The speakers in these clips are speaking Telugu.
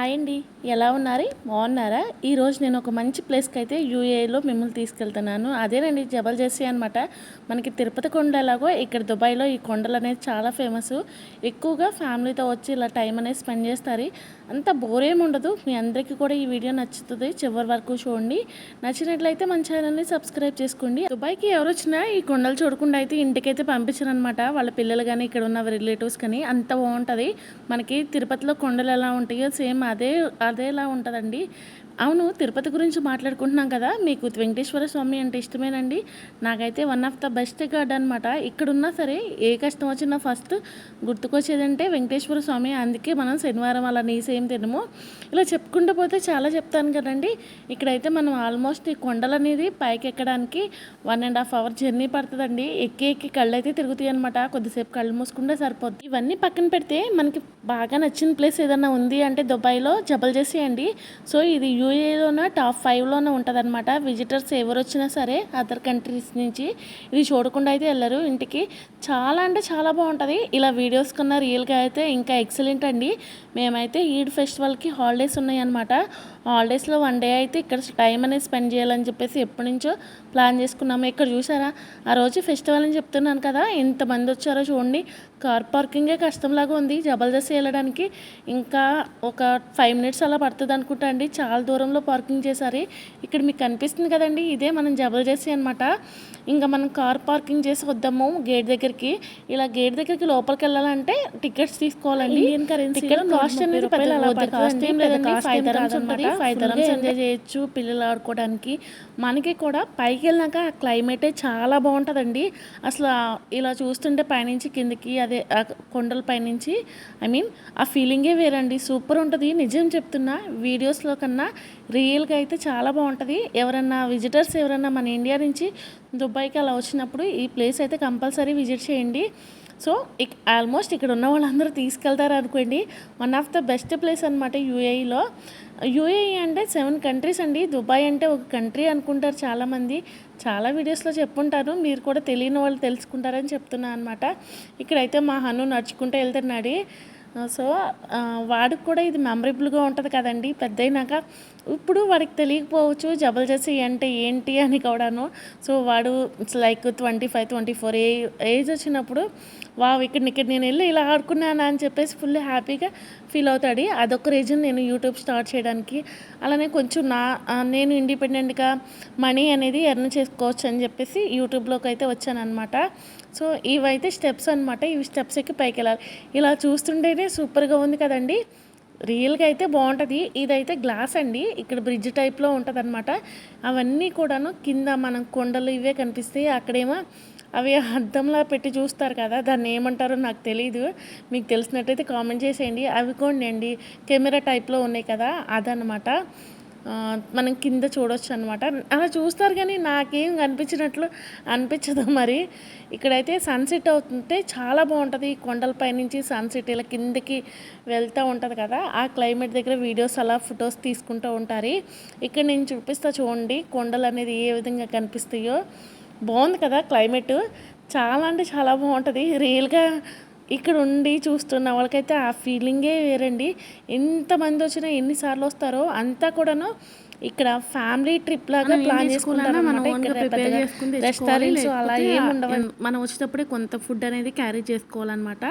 హాయ్ అండి. ఎలా ఉన్నారు? బాగున్నారా? ఈరోజు నేను ఒక మంచి ప్లేస్కి అయితే యూఏలో మిమ్మల్ని తీసుకెళ్తున్నాను. అదేనండి జబల్ జెస్సీ అనమాట మనకి తిరుపతి కొండ ఎలాగో ఇక్కడ దుబాయ్లో ఈ కొండలు అనేది చాలా ఫేమస్. ఎక్కువగా ఫ్యామిలీతో వచ్చి ఇలా టైం అనేది స్పెండ్ చేస్తారు. అంత బోరేం ఉండదు. మీ అందరికీ కూడా ఈ వీడియో నచ్చుతుంది. చివరి వరకు చూడండి. నచ్చినట్లయితే మన ఛానల్ని సబ్స్క్రైబ్ చేసుకోండి. దుబాయ్కి ఎవరు వచ్చినా ఈ కొండలు చూడకుండా అయితే ఇంటికైతే పంపించరు అనమాట వాళ్ళ పిల్లలు కానీ ఇక్కడ ఉన్న రిలేటివ్స్ కానీ అంత బాగుంటుంది. మనకి తిరుపతిలో కొండలు ఎలా ఉంటాయో సేమ్ అదే అదేలా ఉంటుందండి. అవును తిరుపతి గురించి మాట్లాడుకుంటున్నాం కదా. మీకు వెంకటేశ్వర స్వామి అంటే ఇష్టమేనండి. నాకైతే one of the best god అనమాట ఇక్కడున్నా సరే ఏ కష్టం వచ్చినా ఫస్ట్ గుర్తుకొచ్చేదంటే వెంకటేశ్వర స్వామి. అందుకే మనం శనివారం అలా నీసేం తినము. ఇలా చెప్పుకుంటూ పోతే చాలా చెప్తాను కదండి. ఇక్కడైతే మనం ఆల్మోస్ట్ ఈ కొండలు అనేది పైకి ఎక్కడానికి one and half hour journey పడుతుందండి. ఎక్కి ఎక్కి కళ్ళు అయితే తిరుగుతాయి అనమాట కొద్దిసేపు కళ్ళు మూసుకుంటే సరిపోద్ది. ఇవన్నీ పక్కన పెడితే మనకి బాగా నచ్చిన ప్లేస్ ఏదైనా ఉంది అంటే దుబాయ్లో జబల్ అండి. సో ఇది యూఏలోన టాప్ ఫైవ్లోనే ఉంటుంది అనమాట విజిటర్స్ ఎవరు వచ్చినా సరే అదర్ కంట్రీస్ నుంచి ఇది చూడకుండా అయితే వెళ్ళరు. ఇంటికి చాలా అంటే చాలా బాగుంటుంది. ఇలా వీడియోస్ కన్నా రియల్గా అయితే ఇంకా ఎక్సలెంట్ అండి. మేమైతే ఈడ్ ఫెస్టివల్కి హాలిడేస్ ఉన్నాయన్నమాట. హాలిడేస్లో వన్ డే అయితే ఇక్కడ టైం అనేది స్పెండ్ చేయాలని చెప్పేసి ఎప్పటి నుంచో ప్లాన్ చేసుకున్నాము. ఇక్కడ చూసారా? ఆ రోజు ఫెస్టివల్ అని చెప్తున్నాను కదా ఎంతమంది వచ్చారో చూడండి. కార్ పార్కింగే కష్టంలాగా ఉంది. జబర్దస్త్ వెళ్ళడానికి ఇంకా ఒక ఫైవ్ మినిట్స్ అలా పడుతుంది అనుకుంటా అండి. చాలా దూరంలో పార్కింగ్ చేశారు. ఇక్కడ మీకు కనిపిస్తుంది కదండి ఇదే మనం జబర్దస్త్ అనమాట ఇంకా మనం కార్ పార్కింగ్ చేసి వద్దాము గేట్ దగ్గరికి. ఇలా గేట్ దగ్గరికి లోపలికి వెళ్ళాలంటే టికెట్స్ తీసుకోవాలండి. ఇండియన్ కరెన్సీ కాస్ట్ అనేది పెద్ద కాస్ట్ ఏం లేదండి ఫైవ్ థౌసండ్స్ ఉంటుంది ఫైవ్ థౌసండ్స్ ఎంజాయ్ చేయొచ్చు పిల్లలు ఆడుకోవడానికి. మనకి కూడా పైకి వెళ్ళినాక ఆ క్లైమేటే చాలా బాగుంటుందండి. అసలు ఇలా చూస్తుంటే పైనుంచి కిందకి అదే కొండల పైనుంచి ఐ మీన్ ఆ ఫీలింగే వేరండి. సూపర్ ఉంటుంది. నిజం చెప్తున్నా వీడియోస్లో కన్నా రియల్గా అయితే చాలా బాగుంటుంది. ఎవరన్నా విజిటర్స్ ఎవరన్నా మన ఇండియా నుంచి దుబాయ్కి అలా వచ్చినప్పుడు ఈ ప్లేస్ అయితే కంపల్సరీ విజిట్ చేయండి. సో ఇక్ ఆల్మోస్ట్ ఇక్కడ ఉన్న వాళ్ళందరూ తీసుకెళ్తారు అనుకోండి. One of the best place అనమాట యూఏఈలో యూఏఈ అంటే సెవెన్ కంట్రీస్ అండి. దుబాయ్ అంటే ఒక కంట్రీ అనుకుంటారు చాలామంది. చాలా వీడియోస్లో చెప్పుంటారు. మీరు కూడా తెలియని వాళ్ళు తెలుసుకుంటారని చెప్తున్నా అనమాట ఇక్కడైతే మా హను నడుచుకుంటూ వెళ్తున్నాడు. సో వాడికి కూడా ఇది మెమరబుల్గా ఉంటుంది కదండి. పెద్దయినాక ఇప్పుడు వాడికి తెలియకపోవచ్చు జబర్దస్త్ అంటే ఏంటి అని కూడాను. సో వాడు it's like twenty five twenty four a age వచ్చినప్పుడు వావ్ ఇక్కడ ఇక్కడ నేను వెళ్ళి ఇలా ఆడుకున్నాను అని చెప్పేసి ఫుల్ హ్యాపీగా ఫీల్ అవుతాడు. అదొక రీజన్ నేను యూట్యూబ్ స్టార్ట్ చేయడానికి. అలానే కొంచెం నా నేను ఇండిపెండెంట్గా మనీ అనేది ఎర్న్ చేసుకోవచ్చు అని చెప్పేసి యూట్యూబ్లోకి అయితే వచ్చాను అనమాట సో ఇవైతే స్టెప్స్ అనమాట ఇవి స్టెప్స్ ఎక్కి పైకి వెళ్ళాలి ఇలా చూస్తుంటేనే సూపర్గా ఉంది కదండి. రియల్గా అయితే బాగుంటుంది ఇదైతే గ్లాస్ అండి. ఇక్కడ బ్రిడ్జ్ టైప్లో ఉంటుంది అనమాట అవన్నీ కూడాను కింద మనం కొండలు ఇవే కనిపిస్తాయి. అక్కడేమో అవి అద్దంలా పెట్టి చూస్తారు కదా. దాన్ని ఏమంటారో నాకు తెలియదు మీకు తెలిసినట్టయితే కామెంట్ చేసేయండి. అవి కొండండి అండి. కెమెరా టైప్లో ఉన్నాయి కదా. అదనమాట మనం కింద చూడొచ్చు అనమాట అలా చూస్తారు కానీ నాకేం కనిపించినట్లు అనిపించదు మరి. ఇక్కడైతే సన్సెట్ అవుతుంటే చాలా బాగుంటుంది. ఈ కొండలపై నుంచి సన్సెట్ ఇలా కిందకి వెళ్తూ ఉంటుంది కదా. ఆ క్లైమేట్ దగ్గర వీడియోస్ అలా ఫొటోస్ తీసుకుంటూ ఉంటారు. ఇక్కడ నేను చూపిస్తా చూడండి కొండలు అనేది ఏ విధంగా కనిపిస్తాయో. బాగుంది కదా క్లైమేట్. చాలా అంటే చాలా బాగుంటుంది. రియల్గా ఇక్కడ ఉండి చూస్తున్న వాళ్ళకైతే ఆ ఫీలింగే వేరండి. ఎంతమంది వచ్చినా ఎన్నిసార్లు వస్తారో అంతా కూడాను ఇక్కడ ఫ్యామిలీ ట్రిప్ లాగా ప్లాన్ రెస్టారెంట్స్ అలా ఏమి ఉండవు మనం వచ్చేటప్పుడే కొంత ఫుడ్ అనేది క్యారీ చేసుకోవాలన్నమాట.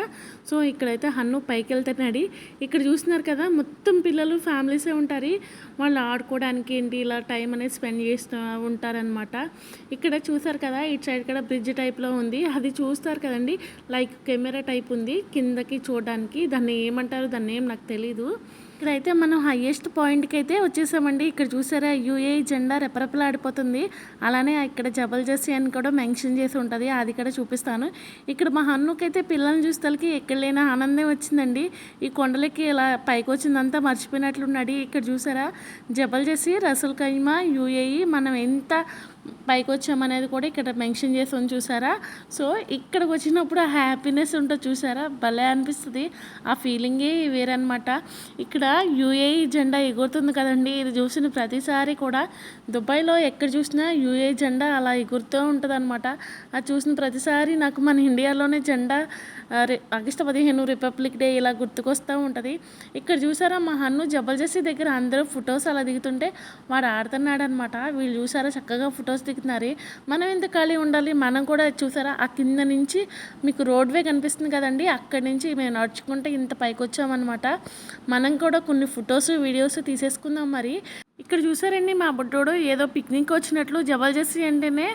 సో ఇక్కడైతే హన్ను పైకి వెళ్తున్నాడు. ఇక్కడ చూస్తున్నారు కదా మొత్తం పిల్లలు ఫ్యామిలీసే ఉంటారు. వాళ్ళు ఆడుకోవడానికి ఏంటి ఇలా టైం అనేది స్పెండ్ చేస్తూ ఉంటారనమాట ఇక్కడ చూసారు కదా ఇటు సైడ్ కూడా బ్రిడ్జ్ టైప్లో ఉంది. అది చూస్తారు కదండి లైక్ కెమెరా టైప్ ఉంది. కిందకి చూడడానికి దాన్ని ఏమంటారు దాన్ని ఏం నాకు తెలీదు. ఇక్కడైతే మనం హయ్యెస్ట్ పాయింట్కి అయితే వచ్చేసామండి. ఇక్కడ చూసారా యూఏ జెండా రెపరెపలాడిపోతుంది. అలానే ఇక్కడ జబర్దస్త్ అని కూడా మెన్షన్ చేసి ఉంటుంది. అది కూడా చూపిస్తాను. ఇక్కడ మా హన్నుకైతే పిల్లల్ని చూసేసరికి ఎక్కడ లేని ఆనందం వచ్చిందండి. ఈ కొండలకి ఇలా పైకి వచ్చిందంతా మర్చిపోయినట్లున్నాడు. ఇక్కడ చూసారా జబర్దస్త్ రసల్ కైమా యూఏఈ మనం ఎంత పైకి వచ్చామనేది కూడా ఇక్కడ మెన్షన్ చేసి ఉంది చూసారా? సో ఇక్కడికి వచ్చినప్పుడు ఆ హ్యాపీనెస్ ఉంటుంది చూసారా? భలే అనిపిస్తుంది. ఆ ఫీలింగే వేరనమాట ఇక్కడ యూఏఈ జెండా ఎగురుతుంది కదండి. ఇది చూసిన ప్రతిసారి కూడా దుబాయ్లో ఎక్కడ చూసినా యూఏఈ జెండా అలా ఎగురుతూ ఉంటుంది అనమాట అది చూసిన ప్రతిసారి నాకు మన ఇండియాలోనే జెండా రి- ఆగస్టు పదిహేను రిపబ్లిక్ డే ఇలా గుర్తుకొస్తూ ఉంటుంది. ఇక్కడ చూసారా మా హన్ను జబర్దస్తి దగ్గర అందరూ ఫొటోస్ అలా దిగుతుంటే వాడు ఆడుతున్నాడు అనమాట వీళ్ళు చూసారా చక్కగా ఫొటోస్ దిగుతున్నారు. మనం ఎంత ఖాళీ ఉండాలి? మనం కూడా చూసారా? ఆ కింద నుంచి మీకు రోడ్వే కనిపిస్తుంది కదండి. అక్కడి నుంచి మేము నడుచుకుంటే ఇంత పైకి వచ్చామన్నమాట మనం కూడా కొన్ని ఫొటోస్ వీడియోస్ తీసేసుకుందాం మరి. ఇక్కడ చూసారండి మా బుడ్డోడు ఏదో పిక్నిక్ వచ్చినట్లు జబర్దస్తి అంటేనే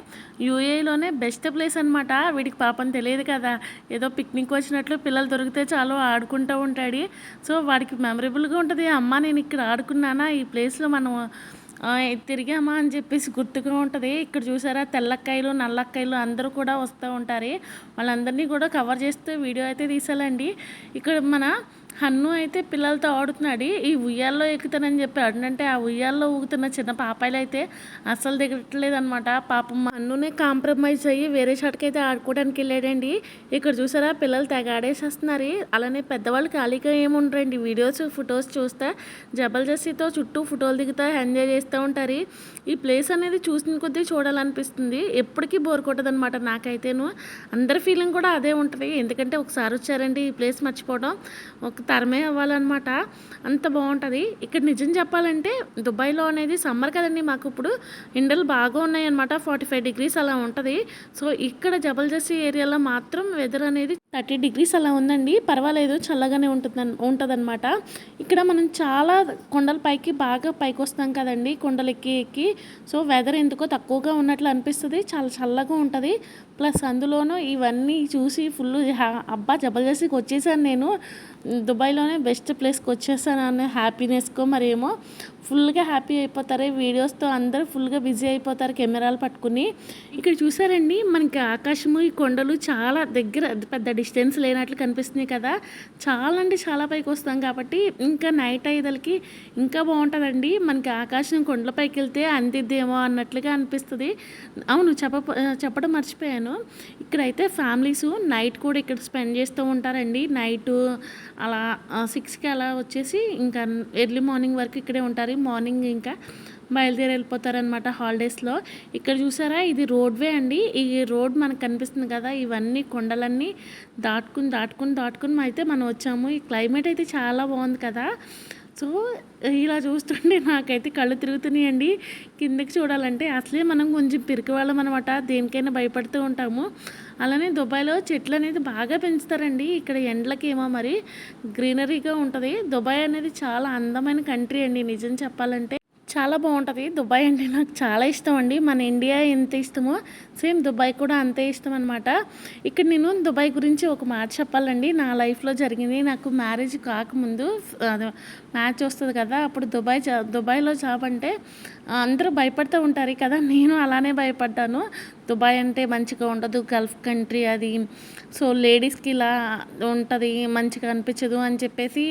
యూఏలోనే బెస్ట్ ప్లేస్ అనమాట వీడికి పాపం తెలియదు కదా. ఏదో పిక్నిక్ వచ్చినట్లు పిల్లలు దొరికితే చాలు ఆడుకుంటూ ఉంటాడు. సో వాడికి మెమరబుల్గా ఉంటుంది. అమ్మ నేను ఇక్కడ ఆడుకున్నానా? ఈ ప్లేస్లో మనం తిరిగామా అని చెప్పేసి గుర్తుగా ఉంటుంది. ఇక్కడ చూసారా తెల్లక్కాయలు నల్లక్కాయలు అందరూ కూడా వస్తూ ఉంటారు. వాళ్ళందరినీ కూడా కవర్ చేస్తూ వీడియో అయితే తీసాలండి ఇక్కడ మన హన్ను అయితే పిల్లలతో ఆడుతున్నాడు. ఈ ఉయ్యాల్లో ఎక్కుతానని చెప్పాడు అంటే ఆ ఉయ్యాల్లో ఊగుతున్న చిన్న పాపాయిలు అయితే అస్సలు దిగట్లేదు అనమాట పాపం హన్నునే కాంప్రమైజ్ అయ్యి వేరే షాట్కి అయితే ఆడుకోవడానికి వెళ్ళాడండి. ఇక్కడ చూసారా పిల్లలు తెగ ఆడేసేస్తున్నారు. అలానే పెద్దవాళ్ళు ఖాళీగా ఏముండరండి. వీడియోస్ ఫొటోస్ చూస్తే జబర్దస్తితో చుట్టూ ఫోటోలు దిగుతా ఎంజాయ్ చేస్తూ ఉంటారు. ఈ ప్లేస్ అనేది చూసిన కొద్దీ చూడాలనిపిస్తుంది. ఎప్పటికీ బోర్ కొట్టదనమాట నాకైతేను. అందరి ఫీలింగ్ కూడా అదే ఉంటుంది. ఎందుకంటే ఒకసారి వచ్చారండి ఈ ప్లేస్ మర్చిపోవడం. ఒక తరమే అవ్వాలన్నమాట. అంత బాగుంటుంది ఇక్కడ నిజం చెప్పాలంటే దుబాయ్లో అనేది సమ్మర్ కదండి మాకు ఇప్పుడు. ఎండలు బాగా ఉన్నాయన్నమాట. ఫార్టీ ఫైవ్ డిగ్రీస్ అలా ఉంటుంది. సో ఇక్కడ జబర్దస్తి ఏరియాలో మాత్రం వెదర్ అనేది థర్టీ డిగ్రీస్ అలా ఉందండి. పర్వాలేదు చల్లగానే ఉంటుంది ఉంటుందన్నమాట. ఇక్కడ మనం చాలా కొండల పైకి బాగా పైకి వస్తాం కదండి. కొండలు ఎక్కి ఎక్కి. సో వెదర్ ఎందుకో తక్కువగా ఉన్నట్లు అనిపిస్తుంది. చాలా చల్లగా ఉంటుంది. ప్లస్ అందులోనూ ఇవన్నీ చూసి ఫుల్ అబ్బా! జబర్దస్తికి వచ్చేసాను నేను. దుబాయ్లోనే బెస్ట్ ప్లేస్కి వచ్చేసాను అనే హ్యాపీనెస్కో మరేమో ఫుల్గా హ్యాపీ అయిపోతారు వీడియోస్తో అందరూ ఫుల్గా బిజీ అయిపోతారు కెమెరాలు పట్టుకుని. ఇక్కడ చూసారండి మనకి ఆకాశము ఈ కొండలు చాలా దగ్గర పెద్ద డిస్టెన్స్ లేనట్లు కనిపిస్తున్నాయి కదా. చాలా అంటే చాలా పైకి వస్తాం కాబట్టి ఇంకా నైట్ ఐదలకి ఇంకా బాగుంటుందండి. మనకి ఆకాశం కొండలపైకి వెళ్తే అందిద్దేమో అన్నట్లుగా అనిపిస్తుంది. అవును చెప్ప చెప్పడం మర్చిపోయాను. ఇక్కడైతే ఫ్యామిలీస్ నైట్ కూడా ఇక్కడ స్పెండ్ చేస్తూ ఉంటారండి. నైట్ అలా సిక్స్కి అలా వచ్చేసి ఇంకా ఎర్లీ మార్నింగ్ వరకు ఇక్కడే ఉంటారు. మార్నింగ్ ఇంకా బయలుదేరి వెళ్ళిపోతారనమాట హాలిడేస్లో ఇక్కడ చూసారా? ఇది రోడ్వే అండి. ఈ రోడ్ మనకు కనిపిస్తుంది కదా ఇవన్నీ కొండలన్నీ దాటుకుని దాటుకుని దాటుకుని అయితే మనం వచ్చాము. ఈ క్లైమేట్ అయితే చాలా బాగుంది కదా. సో ఇలా చూస్తుంటే నాకైతే కళ్ళు తిరుగుతున్నాయండి కిందకి చూడాలంటే అసలే మనం కొంచెం పిరికి వాళ్ళం అనమాట దేనికైనా భయపడుతూ ఉంటాము. అలానే దుబాయ్లో చెట్లు అనేది బాగా పెంచుతారండి. ఇక్కడ ఎండలకేమో మరి గ్రీనరీగా ఉంటుంది. దుబాయ్ అనేది చాలా అందమైన కంట్రీ అండి. నిజం చెప్పాలంటే చాలా బాగుంటుంది. దుబాయ్ అంటే నాకు చాలా ఇష్టం అండి. మన ఇండియా ఎంత ఇష్టమో సేమ్ దుబాయ్ కూడా అంతే ఇష్టం అనమాట ఇక్కడ నేను దుబాయ్ గురించి ఒక మాట చెప్పాలండి. నా లైఫ్లో జరిగింది. నాకు మ్యారేజ్ కాకముందు మ్యాచ్ వస్తుంది కదా అప్పుడు దుబాయ్ దుబాయ్లో జాబ్ అంటే అందరూ భయపడుతూ ఉంటారు కదా. నేను అలానే భయపడ్డాను. దుబాయ్ అంటే మంచిగా ఉండదు గల్ఫ్ కంట్రీ అది. సో లేడీస్కి ఇలా ఉంటుంది మంచిగా అనిపించదు అని చెప్పేసి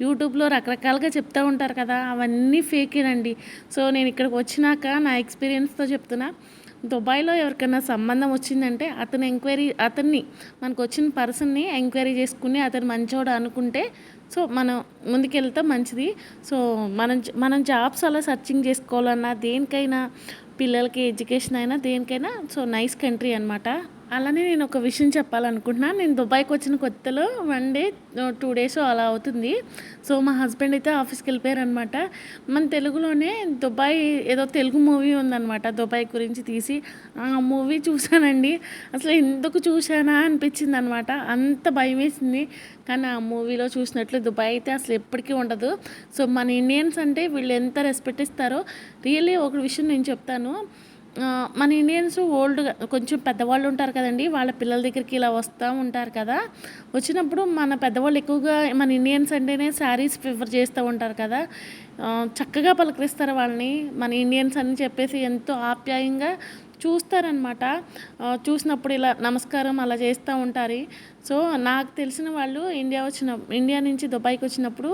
యూట్యూబ్లో రకరకాలుగా చెప్తూ ఉంటారు కదా అవన్నీ ఫేకేనండి సో నేను ఇక్కడికి వచ్చినాక నా ఎక్స్పీరియన్స్తో చెప్తున్నా దుబాయ్లో ఎవరికైనా సంబంధం వచ్చిందంటే అతను ఎంక్వైరీ అతన్ని మనకు వచ్చిన పర్సన్ని ఎంక్వైరీ చేసుకుని అతను మంచోడు అనుకుంటే సో మనం ముందుకెళ్తే మంచిది. సో మనం మనం జాబ్స్ అలా సర్చింగ్ చేసుకోవాలన్నా దేనికైనా పిల్లలకి ఎడ్యుకేషన్ అయినా దేనికైనా సో నైస్ కంట్రీ అనమాట అలానే నేను ఒక విషయం చెప్పాలనుకుంటున్నా. నేను దుబాయ్కి వచ్చిన కొత్తలో వన్ డే టూ డేస్ అలా అవుతుంది. సో మా హస్బెండ్ అయితే ఆఫీస్కి వెళ్ళిపోయారు అనమాట మన తెలుగులోనే దుబాయ్ ఏదో తెలుగు మూవీ ఉందన్నమాట దుబాయ్ గురించి తీసి. ఆ మూవీ చూశానండి. అసలు ఎందుకు చూశానా అనిపించింది అనమాట అంత భయం వేసింది కానీ ఆ మూవీలో చూసినట్లు దుబాయ్ అయితే అసలు ఎప్పటికీ ఉండదు. సో మన ఇండియన్స్ అంటే వీళ్ళు ఎంత రెస్పెక్ట్ ఇస్తారో రియల్లీ ఒక విషయం నేను చెప్తాను. మన ఇండియన్స్ ఓల్డ్ కొంచెం పెద్దవాళ్ళు ఉంటారు కదండి వాళ్ళ పిల్లల దగ్గరికి ఇలా వస్తూ ఉంటారు కదా. వచ్చినప్పుడు మన పెద్దవాళ్ళు ఎక్కువగా మన ఇండియన్స్ అంటేనే శారీస్ ప్రిఫర్ చేస్తూ ఉంటారు కదా. చక్కగా పలకరిస్తారు వాళ్ళని మన ఇండియన్స్ అని చెప్పేసి ఎంతో ఆప్యాయంగా చూస్తారనమాట చూసినప్పుడు ఇలా నమస్కారం అలా చేస్తూ ఉంటారు. సో నాకు తెలిసిన వాళ్ళు ఇండియా వచ్చిన ఇండియా నుంచి దుబాయ్కి వచ్చినప్పుడు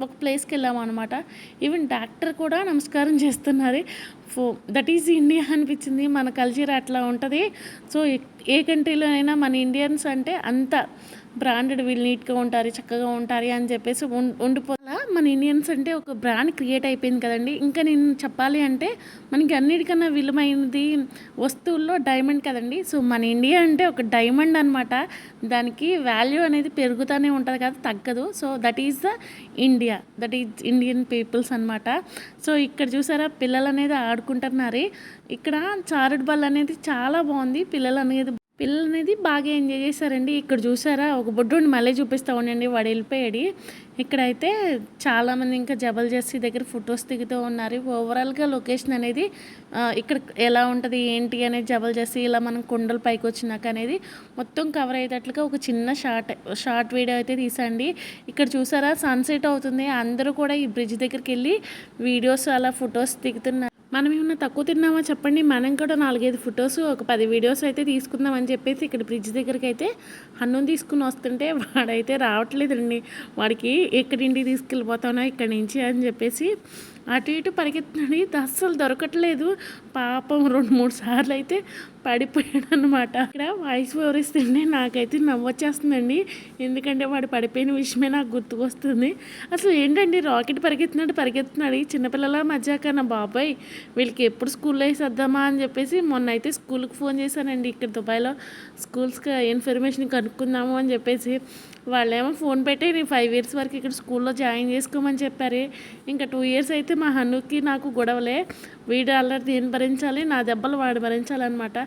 ఒక ప్లేస్కి వెళ్ళాము అనమాట ఈవెన్ డాక్టర్ కూడా నమస్కారం చేస్తున్నారు. ఫో దట్ ఈజ్ ఇండియా అనిపించింది. మన కల్చర్ అట్లా ఉంటుంది. సో ఏ- ఏ కంట్రీలో అయినా మన ఇండియన్స్ అంటే అంత బ్రాండెడ్ వీళ్ళు నీట్గా ఉంటారు చక్కగా ఉంటారు అని చెప్పేసి ఉం- ఉండిపోలా మన ఇండియన్స్ అంటే ఒక బ్రాండ్ క్రియేట్ అయిపోయింది కదండి. ఇంకా నేను చెప్పాలి అంటే మనకి అన్నిటికన్నా విలువైనది వస్తువుల్లో డైమండ్ కదండి. సో మన ఇండియా అంటే ఒక డైమండ్ అనమాట దానికి వాల్యూ అనేది పెరుగుతూనే ఉంటుంది కదా తగ్గదు. So that is the India that is Indian peoples అనమాట సో ఇక్కడ చూసారా పిల్లలు అనేది ఆడుకుంటున్నారు. ఇక్కడ చారుడు బల్ అనేది చాలా బాగుంది. పిల్లలు అనేది పిల్లలు అనేది బాగా ఎంజాయ్ చేశారండి. ఇక్కడ చూసారా? ఒక బొడ్డుని మళ్ళీ చూపిస్తా ఉండండి. వాడు వెళ్ళిపోయాడు. ఇక్కడైతే చాలామంది ఇంకా జబల్ దగ్గర ఫొటోస్ దిగుతూ ఉన్నారు. ఓవరాల్గా లొకేషన్ అనేది ఇక్కడ ఎలా ఉంటుంది ఏంటి అనేది జబల్ ఇలా మనం కొండల పైకి వచ్చినాక అనేది మొత్తం కవర్ అయ్యేటట్లుగా ఒక చిన్న షార్ట్ షార్ట్ వీడియో అయితే తీసండి ఇక్కడ చూసారా? సన్సెట్ అవుతుంది. అందరూ కూడా ఈ బ్రిడ్జ్ దగ్గరికి వెళ్ళి వీడియోస్ అలా ఫొటోస్ దిగుతున్నారు. మనం ఏమన్నా తక్కువ తిన్నామా చెప్పండి. మనం కూడా నాలుగైదు ఫొటోస్ ఒక పది వీడియోస్ అయితే తీసుకుందాం అని చెప్పేసి ఇక్కడ బ్రిడ్జ్ దగ్గరికి అయితే అన్నం తీసుకుని వస్తుంటే వాడైతే రావట్లేదండి. వాడికి ఎక్కడింటికి తీసుకెళ్ళిపోతానో ఇక్కడి నుంచి అని చెప్పేసి అటు ఇటు పరిగెత్తున్నాడు. అస్సలు దొరకట్లేదు. పాపం రెండు మూడు సార్లు అయితే పడిపోయాడు అనమాట ఇక్కడ వాయిస్ వివరిస్తుంటే నాకైతే నవ్వొచ్చేస్తుందండి. ఎందుకంటే వాడు పడిపోయిన విషయమే నాకు గుర్తుకొస్తుంది. అసలు ఏంటండి రాకెట్ పరిగెత్తున్నాడు పరిగెత్తున్నాడు? ఈ చిన్నపిల్లల మధ్యాక నా బాబాయ్ వీళ్ళకి ఎప్పుడు స్కూల్లో వేసేద్దామా అని చెప్పేసి మొన్న అయితే స్కూల్కి ఫోన్ చేశానండి. ఇక్కడ దుబాయ్లో స్కూల్స్కి ఇన్ఫర్మేషన్ కనుక్కుందాము అని చెప్పేసి. వాళ్ళేమో ఫోన్ పెట్టి నేను ఫైవ్ ఇయర్స్ వరకు ఇక్కడ స్కూల్లో జాయిన్ చేసుకోమని చెప్పారు. ఇంకా టూ ఇయర్స్ అయితే మా హనుకి నాకు గొడవలే. వీడు అల్లరి నేను భరించాలి? నా దెబ్బలు వాడు భరించాలన్నమాట.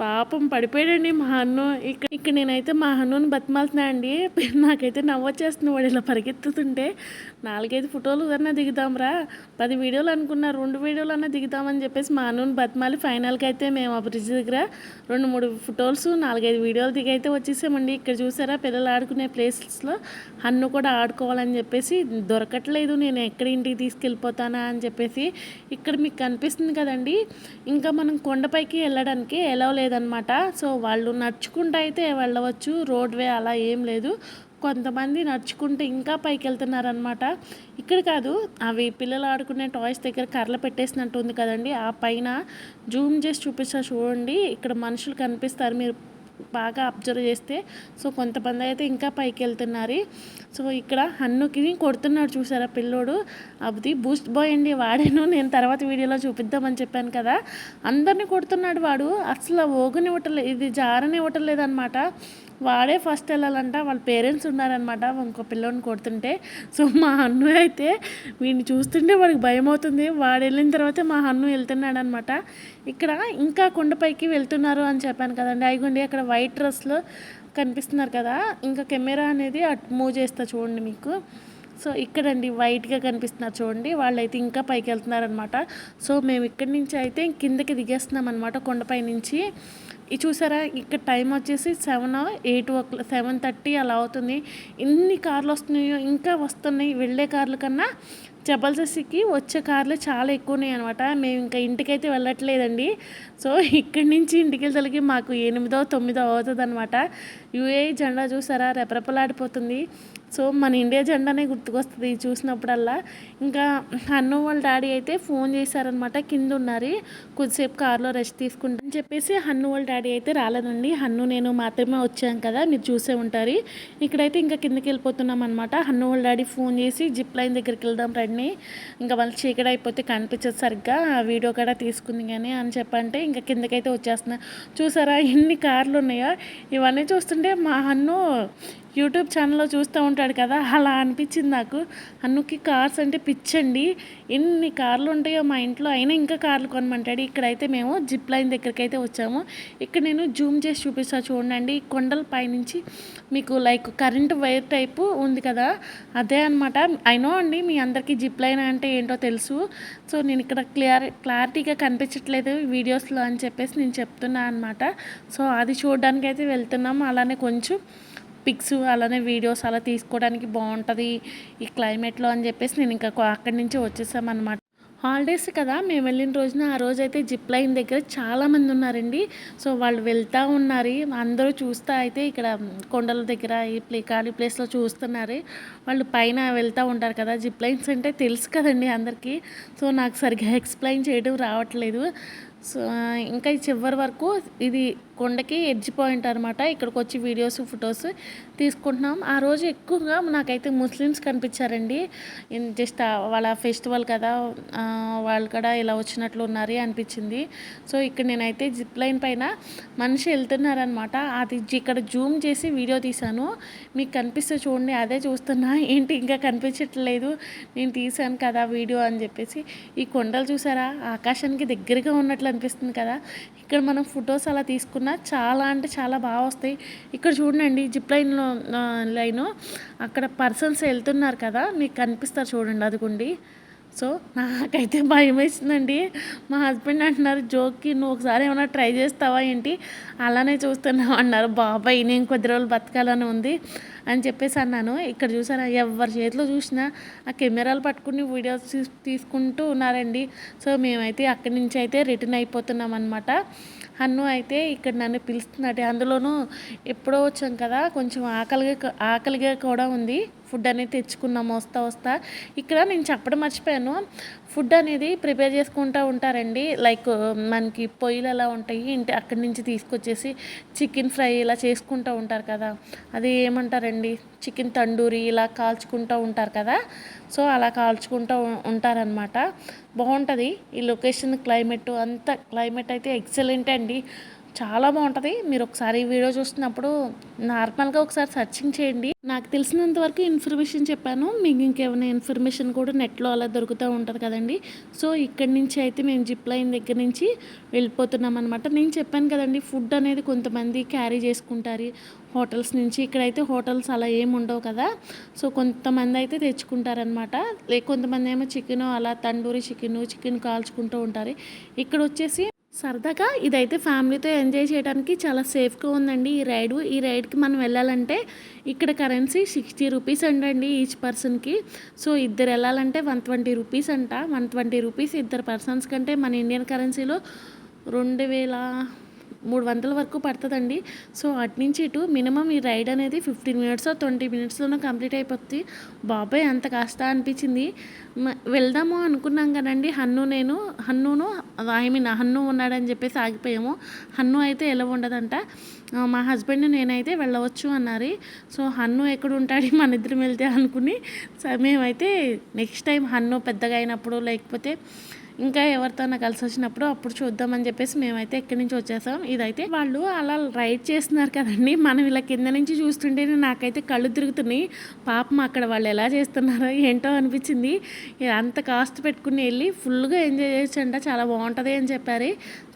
పాపం పడిపోయాడండి మా అన్న ఇక్కడ ఇక్కడ నేనైతే మా హన్నుని బతిమాలుతున్నా అండి. నాకైతే నవ్వొచ్చేస్తుంది వాడు ఇలా పరిగెత్తుతుంటే. నాలుగైదు ఫోటోలు అన్నా దిగుదాంరా. పది వీడియోలు అనుకున్నా రెండు వీడియోలు అన్నా దిగుదామని చెప్పేసి మా అన్నను బతిమాలి ఫైనల్కి అయితే మేము ఆ బ్రిడ్జ్ దగ్గర రెండు మూడు ఫోటోస్ నాలుగైదు వీడియోలు దిగి అయితే వచ్చేసామండి. ఇక్కడ చూసారా పిల్లలు ఆడుకునే ప్లేసెస్లో అన్ను కూడా ఆడుకోవాలని చెప్పేసి దొరకట్లేదు. నేను ఎక్కడ ఇంటికి తీసుకెళ్ళిపోతానా అని చెప్పేసి ఇక్కడ మీకు కనిపిస్తుంది కదండి. ఇంకా మనం కొండపైకి వెళ్ళడానికి ఎలా లేదనమాట సో వాళ్ళు నడుచుకుంటూ అయితే వెళ్ళవచ్చు. రోడ్ వే అలా ఏం లేదు. కొంతమంది నడుచుకుంటూ ఇంకా పైకి వెళ్తున్నారనమాట ఇక్కడ కాదు అవి పిల్లలు ఆడుకునే టాయ్స్ దగ్గర కర్రలు పెట్టేసినట్టు ఉంది కదండి. ఆ పైన జూమ్ చేసి చూపిస్తా చూడండి. ఇక్కడ మనుషులు కనిపిస్తారు. మీరు బాగా అబ్జర్వ్ చేస్తే సో కొంతమంది అయితే ఇంకా పైకి వెళ్తున్నారు. సో ఇక్కడ హన్నుకి కొడుతున్నాడు చూసారా పిల్లోడు? అది బూస్ట్ బాయ్ అండి వాడేను. నేను తర్వాత వీడియోలో చూపిద్దామని చెప్పాను కదా. అందరినీ కొడుతున్నాడు వాడు. అసలు ఓగనివ్వటలేదు ఇది జారనివ్వటం లేదనమాట వాడే ఫస్ట్ వెళ్ళాలంట. వాళ్ళ పేరెంట్స్ ఉన్నారనమాట ఇంకో పిల్లోని కొడుతుంటే. సో మా అన్ను అయితే వీడిని చూస్తుంటే వాడికి భయం అవుతుంది. వాడు వెళ్ళిన తర్వాత మా అన్ను వెళ్తున్నాడు అనమాట ఇక్కడ ఇంకా కొండపైకి వెళ్తున్నారు అని చెప్పాను కదండి. అయిగోండి అక్కడ వైట్ డ్రెస్లో కనిపిస్తున్నారు కదా. ఇంకా కెమెరా అనేది అటు మూవ్ చేస్తా చూడండి మీకు. సో ఇక్కడండి వైట్గా కనిపిస్తున్నారు చూడండి. వాళ్ళైతే ఇంకా పైకి వెళ్తున్నారనమాట సో మేము ఇక్కడి నుంచి అయితే కిందకి దిగేస్తున్నాం అనమాట కొండపై నుంచి. ఇది చూసారా? ఇక్కడ టైం వచ్చేసి seven eight o'clock seven thirty అలా అవుతుంది. ఎన్ని కార్లు వస్తున్నాయో ఇంకా వస్తున్నాయి. వెళ్ళే కార్ల కన్నా జబల్సస్కి వచ్చే కార్లు చాలా ఎక్కువ ఉన్నాయి అనమాట మేము ఇంకా ఇంటికైతే వెళ్ళట్లేదండి. సో ఇక్కడి నుంచి ఇంటికి వెళ్తలకి మాకు ఎనిమిదో తొమ్మిదో అవుతుంది అనమాట యూఏ జెండా చూసారా? రెపరెపలాడిపోతుంది. సో మన ఇండియా జెండానే గుర్తుకొస్తుంది చూసినప్పుడల్లా. ఇంకా అన్ను వాళ్ళ డాడీ అయితే ఫోన్ చేశారనమాట కింద ఉన్నారు కొద్దిసేపు కారులో రెస్ట్ తీసుకుంటా అని చెప్పేసి హన్ను వాళ్ళ డాడీ అయితే రాలేదండి. హన్ను నేను మాత్రమే వచ్చాం కదా మీరు చూసే ఉంటారు. ఇక్కడైతే ఇంకా కిందకి వెళ్ళిపోతున్నాం అనమాట హన్ను వాళ్ళ డాడీ ఫోన్ చేసి జిప్ లైన్ దగ్గరికి వెళ్దాం రండి. ఇంకా వాళ్ళు చీకటి అయిపోతే కనిపించదు సరిగ్గా వీడియో కూడా తీసుకుంది కానీ అని చెప్పంటే ఇంకా కిందకైతే వచ్చేస్తున్నా. చూసారా ఎన్ని కార్లు ఉన్నాయో? ఇవన్నీ చూస్తుంటే మా అన్ను యూట్యూబ్ ఛానల్లో చూస్తూ ఉంటాడు కదా అలా అనిపించింది నాకు. అన్నుకి కార్స్ అంటే పిచ్చండి. ఎన్ని కార్లు ఉంటాయో మా ఇంట్లో అయినా ఇంకా కార్లు కొనమంటాడు. ఇక్కడైతే మేము జిప్ లైన్ దగ్గరికి అయితే వచ్చాము. ఇక్కడ నేను జూమ్ చేసి చూపిస్తా చూడండి ఈ కొండల పైనుంచి మీకు లైక్ కరెంట్ వైర్ టైపు ఉంది కదా అదే అనమాట అయినో అండి మీ అందరికీ జిప్ లైన్ అంటే ఏంటో తెలుసు. సో నేను ఇక్కడ క్లియర్ క్లారిటీగా కనిపించట్లేదు వీడియోస్లో అని చెప్పేసి నేను చెప్తున్నా అనమాట సో అది చూడడానికి అయితే వెళ్తున్నాం. అలానే కొంచెం పిక్స్ అలానే వీడియోస్ అలా తీసుకోవడానికి బాగుంటుంది ఈ క్లైమేట్లో అని చెప్పేసి నేను ఇంకా అక్కడి నుంచి వచ్చేసామన్నమాట. హాలిడేస్ కదా మేము వెళ్ళిన రోజున ఆ రోజు అయితే జిప్ లైన్ దగ్గర చాలామంది ఉన్నారండి. సో వాళ్ళు వెళ్తూ ఉన్నారు. అందరూ చూస్తూ అయితే ఇక్కడ కొండల దగ్గర ఈ ప్లే ఖాళీ ప్లేస్లో చూస్తున్నారు. వాళ్ళు పైన వెళ్తూ ఉంటారు కదా జిప్ లైన్స్ అంటే తెలుసు కదండి అందరికీ. సో నాకు సరిగ్గా ఎక్స్ప్లెయిన్ చేయడం రావట్లేదు. సో ఇంకా చివరి వరకు ఇది కొండకి ఎడ్జ్ పాయింట్ అనమాట ఇక్కడికి వచ్చి వీడియోస్ ఫొటోస్ తీసుకుంటున్నాం. ఆ రోజు ఎక్కువగా నాకైతే ముస్లిమ్స్ కనిపించారండి. జస్ట్ వాళ్ళ ఫెస్టివల్ కదా వాళ్ళు కూడా ఇలా వచ్చినట్లు ఉన్నారు అనిపించింది. సో ఇక్కడ నేనైతే జిప్ లైన్ పైన మనిషి వెళ్తున్నారనమాట అది జి- ఇక్కడ జూమ్ చేసి వీడియో తీశాను. మీకు కనిపిస్తే చూడండి అదే చూస్తున్నా. ఏంటి ఇంకా కనిపించట్లేదు. నేను తీశాను కదా వీడియో అని చెప్పేసి. ఈ కొండలు చూసారా? ఆకాశానికి దగ్గరగా ఉన్నట్లు అనిపిస్తుంది కదా. ఇక్కడ మనం ఫొటోస్ అలా తీసుకున్నాం చాలా అంటే చాలా బాగా వస్తాయి. ఇక్కడ చూడండి జిప్ లైన్లో లైను. అక్కడ పర్సన్స్ వెళ్తున్నారు కదా మీకు కనిపిస్తారు చూడండి అదిగోండి. సో నాకైతే భయం వేసిందండి. మా హస్బెండ్ అంటున్నారు జోక్కి నువ్వు ఒకసారి ఏమైనా ట్రై చేస్తావా ఏంటి? అలానే చూస్తున్నావు అన్నారు. బాబాయ్ నేను కొద్ది రోజులు బతకాలని ఉంది అని చెప్పేసి అన్నాను. ఇక్కడ చూసారా ఎవరి చేతిలో చూసినా ఆ కెమెరాలు పట్టుకుని వీడియోస్ తీసుకుంటూ ఉన్నారండి. సో మేమైతే అక్కడి నుంచి అయితే రిటర్న్ అయిపోతున్నాం అనమాట హన్ను అయితే ఇక్కడ నన్ను పిలుస్తున్నాడు అందులోనూ ఎప్పుడో వచ్చాం కదా కొంచెం ఆకలిగా ఆకలిగా కూడా ఉంది. ఫుడ్ అనేది తెచ్చుకున్నాము వస్తా వస్తా. ఇక్కడ నేను చెప్పడం మర్చిపోయాను. ఫుడ్ అనేది ప్రిపేర్ చేసుకుంటూ ఉంటారండి. లైక్ మనకి పొయ్యిలు ఎలా ఉంటాయి ఇంటి అక్కడి నుంచి తీసుకొచ్చేసి చికెన్ ఫ్రై ఇలా చేసుకుంటూ ఉంటారు కదా. అది ఏమంటారండి? చికెన్ తండూరి ఇలా కాల్చుకుంటూ ఉంటారు కదా. సో అలా కాల్చుకుంటూ ఉంటారనమాట బాగుంటుంది. ఈ లొకేషన్ క్లైమేట్ అంత క్లైమేట్ అయితే ఎక్సలెంట్ అండి. చాలా బాగుంటుంది. మీరు ఒకసారి వీడియో చూస్తున్నప్పుడు నార్మల్గా ఒకసారి సర్చింగ్ చేయండి. నాకు తెలిసినంత వరకు ఇన్ఫర్మేషన్ చెప్పాను. మీకు ఇంకేమైనా ఇన్ఫర్మేషన్ కూడా నెట్లో అలా దొరుకుతూ ఉంటుంది కదండి. సో ఇక్కడి నుంచి అయితే మేము జిప్ లైన్ దగ్గర నుంచి వెళ్ళిపోతున్నాం అనమాట నేను చెప్పాను కదండి ఫుడ్ అనేది కొంతమంది క్యారీ చేసుకుంటారు. హోటల్స్ నుంచి ఇక్కడైతే హోటల్స్ అలా ఏమి ఉండవు కదా. సో కొంతమంది అయితే తెచ్చుకుంటారనమాట లేక కొంతమంది ఏమో చికెన్ అలా తండూరి చికెన్ చికెన్ కాల్చుకుంటూ ఉంటారు. ఇక్కడ వచ్చేసి సరదాగా ఇదైతే ఫ్యామిలీతో ఎంజాయ్ చేయడానికి చాలా సేఫ్గా ఉందండి ఈ రైడ్. ఈ రైడ్కి మనం వెళ్ళాలంటే ఇక్కడ కరెన్సీ సిక్స్టీ రూపీస్ అండి ఈచ్ పర్సన్కి. సో ఇద్దరు వెళ్ళాలంటే వన్ ట్వంటీ రూపీస్ అంట. వన్ ట్వంటీ రూపీస్ ఇద్దరు పర్సన్స్ కంటే మన ఇండియన్ కరెన్సీలో రెండు వేల మూడు వందల వరకు పడుతుందండి. సో అటు నుంచి ఇటు మినిమం ఈ రైడ్ అనేది ఫిఫ్టీన్ మినిట్స్ ట్వంటీ మినిట్స్లోనే కంప్లీట్ అయిపోతుంది బాబాయ్ అంత కాస్త అనిపించింది. వెళ్దాము అనుకున్నాం కదండి. హన్ను నేను హన్నును ఐ మీన్ హన్ను ఉన్నాడని చెప్పేసి ఆగిపోయాము. హన్ను అయితే ఎలా ఉండదంట. మా హస్బెండ్ నేనైతే వెళ్ళవచ్చు అన్నారు. సో హన్ను ఎక్కడ ఉంటాడు మన ఇద్దరం వెళ్తే అనుకుని సో మేమైతే నెక్స్ట్ టైం హన్ను పెద్దగా అయినప్పుడు లేకపోతే ఇంకా ఎవరితోనో కలిసి వచ్చినప్పుడు అప్పుడు చూద్దామని చెప్పేసి మేమైతే ఎక్కడి నుంచి వచ్చేసాం. ఇదైతే వాళ్ళు అలా రైడ్ చేస్తున్నారు కదండి. మనం ఇలా కింద నుంచి చూస్తుంటేనే నాకైతే కళ్ళు తిరుగుతున్నాయి. పాపం అక్కడ వాళ్ళు ఎలా చేస్తున్నారో ఏంటో అనిపించింది. అంత కాస్ట్ పెట్టుకుని వెళ్ళి ఫుల్గా ఎంజాయ్ చేయొచ్చు అంట చాలా బాగుంటుంది అని చెప్పారు.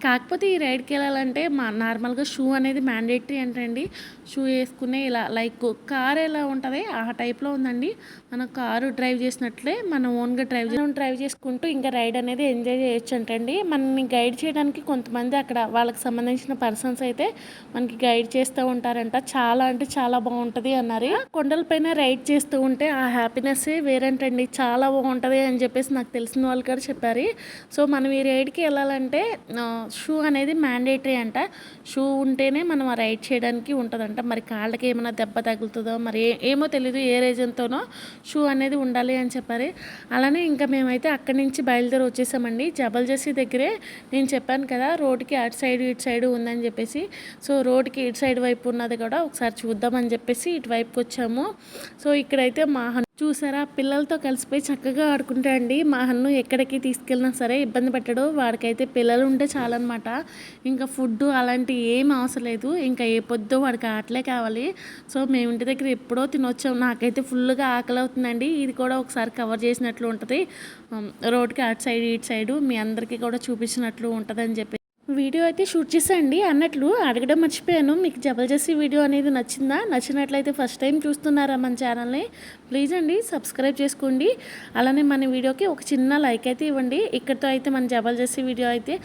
కాకపోతే ఈ రైడ్కి వెళ్ళాలంటే మా నార్మల్గా షూ అనేది మ్యాండేటరీ అంటండి. షూ వేసుకునే ఇలా లైక్ కార్ ఎలా ఉంటుంది? ఆ టైప్లో ఉందండి. మన కారు డ్రైవ్ చేసినట్లే మనం ఓన్గా డ్రైవ్ మనం డ్రైవ్ చేసుకుంటూ ఇంకా రైడ్ అనేది ఎంజాయ్ చేయొచ్చు అంటండి. మనని గైడ్ చేయడానికి కొంతమంది అక్కడ వాళ్ళకి సంబంధించిన పర్సన్స్ అయితే మనకి గైడ్ చేస్తూ ఉంటారంట. చాలా అంటే చాలా బాగుంటుంది అన్నారు. కొండలపైన రైడ్ చేస్తూ ఉంటే ఆ హ్యాపీనెస్ వేరేంటండి. చాలా బాగుంటుంది అని చెప్పేసి నాకు తెలిసిన వాళ్ళు కూడా చెప్పారు. సో మనం ఈ రైడ్కి వెళ్ళాలంటే షూ అనేది మ్యాండేటరీ అంట. షూ ఉంటేనే మనం రైడ్ చేయడానికి ఉంటుందంట. మరి కాళ్ళకి ఏమైనా దెబ్బ తగులుతుందో మరి ఏమో తెలీదు ఏ రీజన్తోనో షూ అనేది ఉండాలి అని చెప్పారు. అలానే ఇంకా మేమైతే అక్కడి నుంచి బయలుదేరి వచ్చేసామండి. జబల్ దగ్గరే నేను చెప్పాను కదా రోడ్కి అటు సైడ్ ఇటు సైడ్ ఉందని చెప్పేసి. సో రోడ్కి ఇటు సైడ్ వైపు ఉన్నది కూడా ఒకసారి చూద్దామని చెప్పేసి ఇటువైపుకి వచ్చాము. సో ఇక్కడైతే మా చూసారా? పిల్లలతో కలిసిపోయి చక్కగా ఆడుకుంటా అండి మా హన్ను ఎక్కడికి తీసుకెళ్ళినా సరే ఇబ్బంది పెట్టడు. వాడికైతే పిల్లలు ఉంటే చాలన్నమాట. ఇంకా ఫుడ్ అలాంటి ఏం అవసరం లేదు. ఇంకా ఏ పొద్దు వాడికి ఆటలే కావాలి. సో మేము ఇంటి దగ్గర ఎప్పుడో తినొచ్చాం. నాకైతే ఫుల్గా ఆకలి అవుతుందండి ఇది కూడా ఒకసారి కవర్ చేసినట్లు ఉంటుంది. రోడ్కి అటు సైడ్ ఇటు సైడు మీ అందరికీ కూడా చూపించినట్లు ఉంటుందని చెప్పి. వీడియో అయితే షూట్ చేశాండి అన్నట్లు అడగడం మర్చిపోయాను. మీకు జబర్దస్తి వీడియో అనేది నచ్చిందా? నచ్చినట్లయితే ఫస్ట్ టైం చూస్తున్నారా మన ఛానల్ని? ప్లీజ్ అండి సబ్స్క్రైబ్ చేసుకోండి. అలానే మన వీడియోకి ఒక చిన్న లైక్ అయితే ఇవ్వండి. ఇక్కడితో అయితే మన జబర్దస్త్ వీడియో అయితే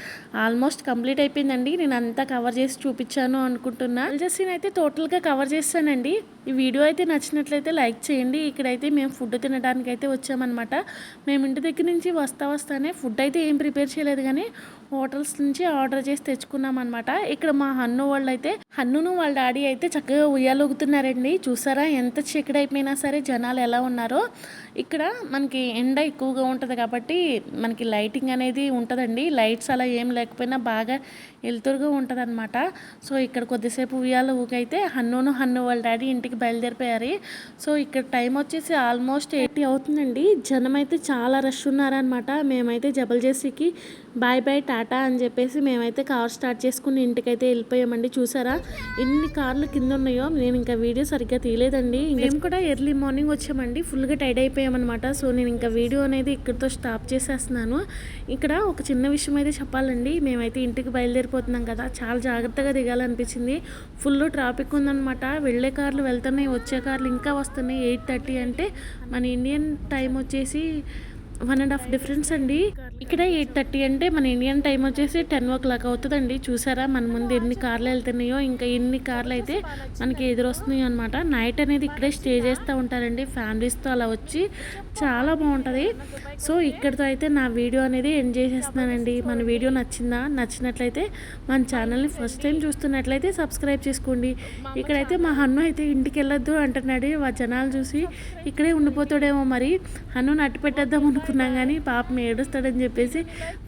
ఆల్మోస్ట్ కంప్లీట్ అయిపోయిందండి. నేను అంతా కవర్ చేసి చూపించాను అనుకుంటున్నా. జబర్దస్త్ని అయితే టోటల్గా కవర్ చేస్తానండి. ఈ వీడియో అయితే నచ్చినట్లయితే లైక్ చేయండి. ఇక్కడైతే మేము ఫుడ్ తినడానికి అయితే వచ్చామన్నమాట. మేము ఇంటి దగ్గర నుంచి వస్తా వస్తానే ఫుడ్ అయితే ఏం ప్రిపేర్ చేయలేదు కానీ హోటల్స్ నుంచి ఆర్డర్ చేసి తెచ్చుకున్నాం అనమాట ఇక్కడ మా హన్ను వాళ్ళు అయితే హన్నును వాళ్ళ డాడీ అయితే చక్కగా ఉయ్యాలొగుతున్నారండి. చూసారా ఎంత చీకటి అయిపోయినా సరే జనాలు ఎలా ఉన్నారో ఇక్కడ మనకి ఎండ ఎక్కువగా ఉంటుంది కాబట్టి మనకి లైటింగ్ అనేది ఉంటుందండి. లైట్స్ అలా ఏం లేకపోయినా బాగా వెలుతురుగా ఉంటుంది అనమాట సో ఇక్కడ కొద్దిసేపు ఉయ్యాల ఊకైతే హన్నును హన్ను వాళ్ళ డాడీ ఇంటికి బయలుదేరిపోయారు. సో ఇక్కడ టైం వచ్చేసి ఆల్మోస్ట్ ఎయిటీ అవుతుందండి. జనం అయితే చాలా రష్ ఉన్నారనమాట మేమైతే జబల్జేసికి బాయ్ బాయ్ టాటా అని చెప్పేసి మేమైతే కార్ స్టార్ట్ చేసుకుని ఇంటికైతే వెళ్ళిపోయామండి. చూసారా? ఎన్ని కార్లు కింద ఉన్నాయో నేను ఇంకా వీడియో సరిగ్గా తీయలేదండి. మేము కూడా ఎర్లీ మార్నింగ్ వచ్చామండి. ఫుల్గా టైడ్ అయిపోయామన్నమాట. సో నేను ఇంకా వీడియో అనేది ఇక్కడితో స్టాప్ చేసేస్తున్నాను. ఇక్కడ ఒక చిన్న విషయం అయితే చెప్పాలండి. మేమైతే ఇంటికి బయలుదేరిపోతున్నాం కదా. చాలా జాగ్రత్తగా దిగాలనిపించింది. ఫుల్ ట్రాఫిక్ ఉందన్నమాట. వెళ్ళే కార్లు వెళ్తున్నాయి వచ్చే కార్లు ఇంకా వస్తున్నాయి. ఎయిట్ థర్టీ అంటే మన ఇండియన్ టైం వచ్చేసి వన్ అండ్ హాఫ్ డిఫరెన్స్ అండి. ఇక్కడ ఎయిట్ థర్టీ అంటే మన ఇండియన్ టైం వచ్చేసి టెన్ ఓ క్లాక్ అవుతుందండి. చూసారా? మన ముందు ఎన్ని కార్లు వెళ్తున్నాయో ఇంకా ఎన్ని కార్లు అయితే మనకి ఎదురొస్తున్నాయో అనమాట నైట్ అనేది ఇక్కడే స్టే చేస్తూ ఉంటారండి. ఫ్యామిలీస్తో అలా వచ్చి చాలా బాగుంటుంది. సో ఇక్కడితో అయితే నా వీడియో అనేది ఎండ్ చేసేస్తున్నానండి. మన వీడియో నచ్చిందా? నచ్చినట్లయితే మన ఛానల్ని ఫస్ట్ టైం చూస్తున్నట్లయితే సబ్స్క్రైబ్ చేసుకోండి. ఇక్కడైతే మా హన్ను అయితే ఇంటికి వెళ్ళొద్దు అంటున్నాడు. ఆ జనాలు చూసి ఇక్కడే ఉండిపోతాడేమో మరి. హన్ను నట్టు పెట్టేద్దాం అనుకున్నాం కానీ పాపం ఏడుస్తాడని చెప్పేసి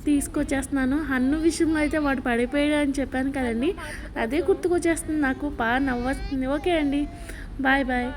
తీసుకొచ్చేస్తున్నాను. హన్ను విషయంలో అయితే వాడు పడిపోయాడు అని చెప్పాను కదండి. అదే గుర్తుకొచ్చేస్తుంది నాకు. బాగా నవ్వొస్తుంది ఓకే అండి. Bye bye.